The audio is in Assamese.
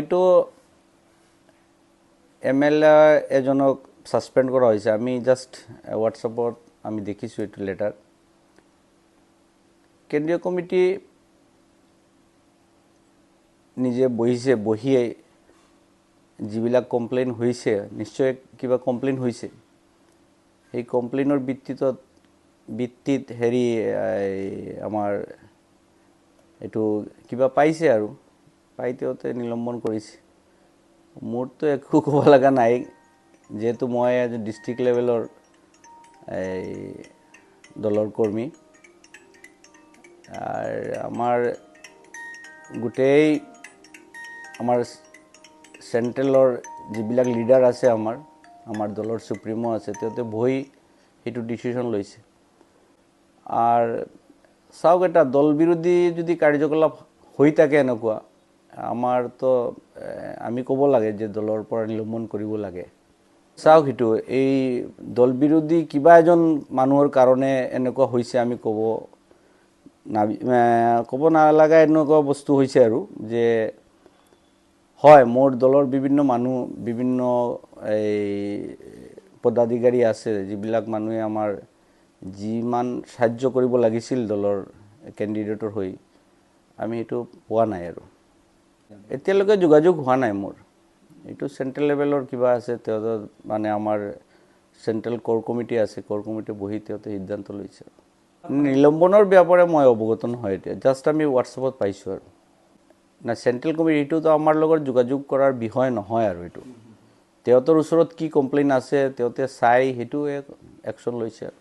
এইটো এম এল এ এজনক ছাছপেণ্ড কৰা হৈছে। আমি জাষ্ট হোৱাটছএপত আমি দেখিছোঁ এইটো লেটাৰ কেন্দ্ৰীয় কমিটি নিজে বহিছে বহিয়ে যিবিলাক কমপ্লেইন হৈছে নিশ্চয় কিবা কমপ্লেইন হৈছে। সেই কমপ্লেইনৰ ভিত্তিত ভিত্তিত হেৰি আমাৰ এইটো কিবা পাইছে আৰু। তেওঁতে নিলম্বন কৰিছে। মোৰতো একো ক'ব লগা নাই যিহেতু মই এজন ডিষ্ট্ৰিক্ট লেভেলৰ এই দলৰ কৰ্মী। আৰু আমাৰ গোটেই আমাৰ চেণ্ট্ৰেলৰ যিবিলাক লিডাৰ আছে আমাৰ আমাৰ দলৰ চুপ্ৰিমো আছে তেওঁতে বহি সেইটো ডিচিশ্যন লৈছে। আৰ চাওক এটা দল বিৰোধী যদি কাৰ্যকলাপ হৈ থাকে এনেকুৱা আমাৰ তো আমি ক'ব লাগে যে দলৰ পৰা নিলম্বন কৰিব লাগে। চাওক সেইটো এই দল বিৰোধী কিবা এজন মানুহৰ কাৰণে এনেকুৱা হৈছে আমি ক'ব ক'ব নালাগা এনেকুৱা বস্তু হৈছে আৰু যে হয় মোৰ দলৰ বিভিন্ন মানুহ বিভিন্ন এই পদাধিকাৰী আছে যিবিলাক মানুহে আমাৰ যিমান সাহায্য কৰিব লাগিছিল দলৰ কেণ্ডিডেটৰ হৈ আমি সেইটো পোৱা নাই আৰু। এতিয়ালৈকে যোগাযোগ হোৱা নাই মোৰ। এইটো চেণ্ট্ৰেল লেভেলৰ কিবা আছে তেওঁ মানে আমাৰ চেণ্ট্ৰেল ক'ৰ কমিটি আছে ক'ৰ কমিটি বহি তেওঁতে সিদ্ধান্ত লৈছে। নিলম্বনৰ ব্যাপাৰে মই অৱগত নহয় এতিয়া জাষ্ট আমি হোৱাটছএপত পাইছোঁ আৰু। না চেণ্ট্ৰেল কমিটি এইটোতো আমাৰ লগত যোগাযোগ কৰাৰ বিষয় নহয় আৰু এইটো। তেওঁতৰ ওচৰত কি কমপ্লেইন আছে তেওঁতে চাই সেইটো একশ্যন লৈছে আৰু।